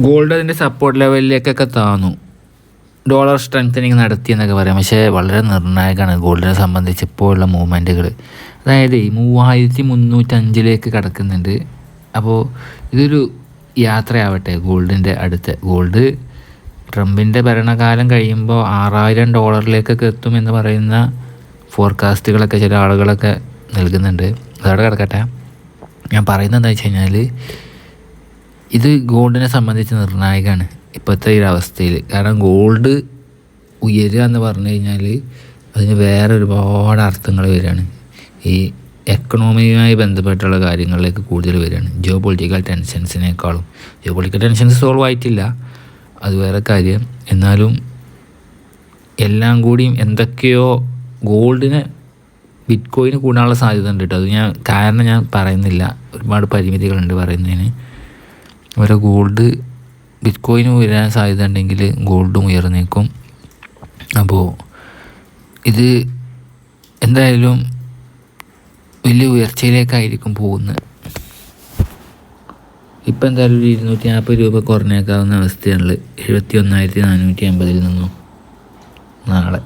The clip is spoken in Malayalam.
ഗോൾഡ് അതിന്റെ സപ്പോർട്ട് ലെവലിലേക്കൊക്കെ താന്നു ഡോളർ സ്ട്രെങ്തനിങ് നടത്തി എന്നൊക്കെ പറയാം. പക്ഷേ വളരെ നിർണായകമാണ് ഗോൾഡിനെ സംബന്ധിച്ച് ഇപ്പോഴുള്ള മൂവ്മെന്റുകൾ അതായത് മൂവായിരത്തി മുന്നൂറ്റഞ്ചിലേക്ക് കടക്കുന്നുണ്ട്. അപ്പോൾ ഇതൊരു യാത്രയാവട്ടെ ഗോൾഡിന്റെ അടുത്ത്. ഗോൾഡ് ട്രംപിന്റെ ഭരണകാലം കഴിയുമ്പോൾ ആറായിരം ഡോളറിലേക്കൊക്കെ എത്തുമെന്ന് പറയുന്ന ഫോർകാസ്റ്റുകളൊക്കെ ചില ആളുകളൊക്കെ നൽകുന്നുണ്ട്. അതവിടെ കിടക്കട്ടെ. ഞാൻ പറയുന്നത് വെച്ച് കഴിഞ്ഞാൽ ഇത് ഗോൾഡിനെ സംബന്ധിച്ച് നിർണായകമാണ് ഇപ്പോഴത്തെ ഈ അവസ്ഥയിൽ കാരണം ഗോൾഡ് ഉയരുക എന്ന് പറഞ്ഞു കഴിഞ്ഞാൽ അതിന് വേറെ ഒരുപാട് അർത്ഥങ്ങൾ വരികയാണ്. ഈ എക്കണോമിയുമായി ബന്ധപ്പെട്ടുള്ള കാര്യങ്ങളിലേക്ക് കൂടുതൽ വരികയാണ്. ജിയോ പൊളിറ്റിക്കൽ ടെൻഷൻസിനേക്കാളും ജിയോ പൊളിറ്റിക്കൽ ടെൻഷൻസ് സോൾവ് ആയിട്ടില്ല. അത് വേറെ കാര്യം. എന്നാലും എല്ലാം കൂടിയും എന്തൊക്കെയോ ഗോൾഡിന് ബിറ്റ് കോയിന് കൂടാനുള്ള സാധ്യത ഉണ്ട് കേട്ടോ. അത് ഞാൻ കാരണം ഞാൻ പറയുന്നില്ല. ഒരുപാട് പരിമിതികളുണ്ട് പറയുന്നതിന്. ഓരോ ഗോൾഡ് ബിറ്റ് കോയിന് ഉയരാൻ സാധ്യത ഉണ്ടെങ്കിൽ ഗോൾഡും ഉയർന്നേക്കും. അപ്പോൾ ഇത് എന്തായാലും വലിയ ഉയർച്ചയിലേക്കായിരിക്കും പോകുന്നത്. ഇപ്പം എന്തായാലും ഒരു ഇരുന്നൂറ്റി നാൽപ്പത് രൂപ കുറഞ്ഞേക്കാവുന്ന അവസ്ഥയാണുള്ളത്. എഴുപത്തി ഒന്നായിരത്തി നാനൂറ്റി അമ്പതിൽ നിന്നും നാളെ.